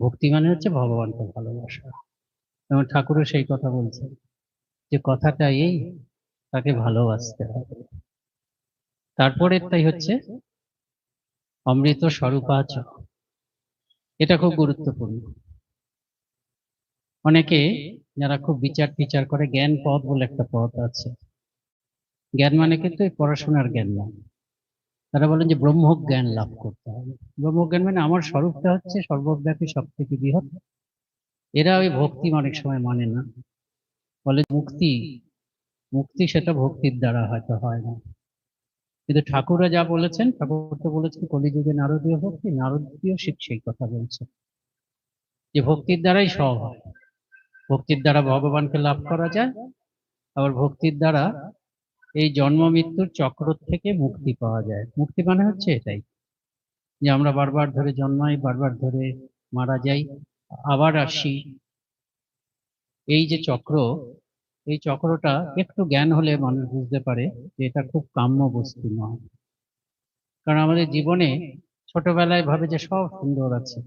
ভক্তি মানে হচ্ছে ভগবানকে ভালোবাসা। এবং ঠাকুরও সেই কথা বলছেন যে কথাটা এই, তাকে ভালোবাসতে হবে। তারপরেরটাই হচ্ছে অমৃত স্বরূপাচ। এটা খুব গুরুত্বপূর্ণ। অনেকে যারা খুব বিচার টিচার করে, জ্ঞান পদ বলে একটা পথ আছে। জ্ঞান মানে কিন্তু পড়াশোনার জ্ঞান না তারা বলেন যে ব্রহ্ম জ্ঞান লাভ করতে হবে। ব্রহ্মজ্ঞান মানে আমার স্বরূপটা হচ্ছে সর্বব্যাপী সব থেকে বৃহৎ। এরা ওই ভক্তি অনেক সময় মানে না। বলে মুক্তি। মুক্তি সেটা ভক্তির দ্বারা হয়তো হয় না। কিন্তু ঠাকুররা যা বলেছেন ঠাকুর তো বলেছেন কলিযুগে নারদীয় ভক্তি নারদীয় শিব সেই কথা বলছে। যে ভক্তির দ্বারাই সব হয়। ভক্তির দ্বারা ভগবানকে লাভ করা যায় আবার ভক্তির দ্বারা এই জন্ম মৃত্যুর চক্র থেকে মুক্তি পাওয়া যায়। মুক্তি মানে হচ্ছে এটাই, যে আমরা বারবার ধরে জন্মাই, বারবার ধরে মারা যাই, আবার আসি। এই যে চক্র, এই চক্রটা একটু জ্ঞান হলে মানুষ বুঝতে পারে যে এটা খুব কাম্য বস্তু নয়। কারণ আমাদের জীবনে ছোটবেলায় ভাবে যে সব সুন্দর আছে,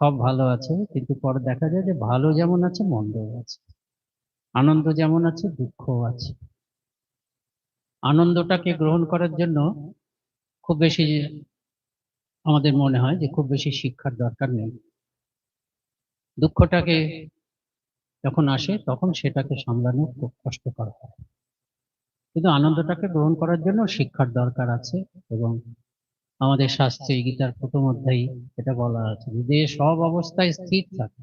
সব ভালো আছে, কিন্তু পরে দেখা যায় যে ভালো যেমন আছে, মন্দও আছে। আনন্দ যেমন আছে, দুঃখও আছে। আনন্দটাকে গ্রহণ করার জন্য খুব বেশি আমাদের মনে হয় যে খুব বেশি শিক্ষার দরকার নেই। দুঃখটাকে যখন আসে, তখন সেটাকে সামলানো খুব কষ্টকর হয়। কিন্তু আনন্দটাকে গ্রহণ করার জন্য শিক্ষার দরকার আছে এবং আমাদের শাস্ত্রে গীতার প্রথম অধ্যায় এটা বলা আছে যে সব অবস্থায় স্থির থাকে।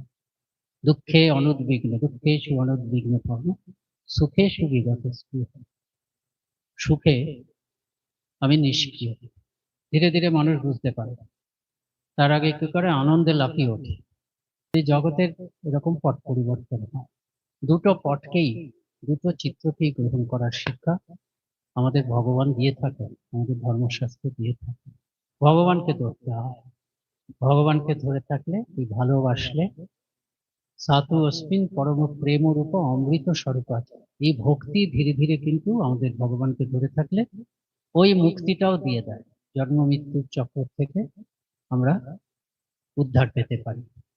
দুঃখে অনুদ্বিগ্ন, দুঃখে সু অনুদ্বিগ্ন কর্ম সুখে স্পৃহ সুখে আমি নিষ্ক্রিয়। ধীরে ধীরে মানুষ বুঝতে পারে। তার আগে কি করে? আনন্দে লাফিয়ে ওঠে। এই জগতের এরকম পট পরিবর্তন হয়। দুটো পটকেই দুটো চিত্রকেই গ্রহণ করার শিক্ষা আমাদের ভগবান দিয়ে থাকেন, আমাদের ধর্মশাস্ত্র দিয়ে থাকেন। ভগবানকে ধরতে হয়। ভগবানকে ধরে থাকলে ভালোবাসলে সাতু অস্মিন পরম প্রেম রূপ অমৃত স্বরূপ আছে এই ভক্তি ধীরে ধীরে কিন্তু আমাদের ভগবানকে ধরে থাকলে ওই মুক্তিটাও দিয়ে দেয়। জন্ম মৃত্যুর চক্র থেকে আমরা উদ্ধার পেতে পারি।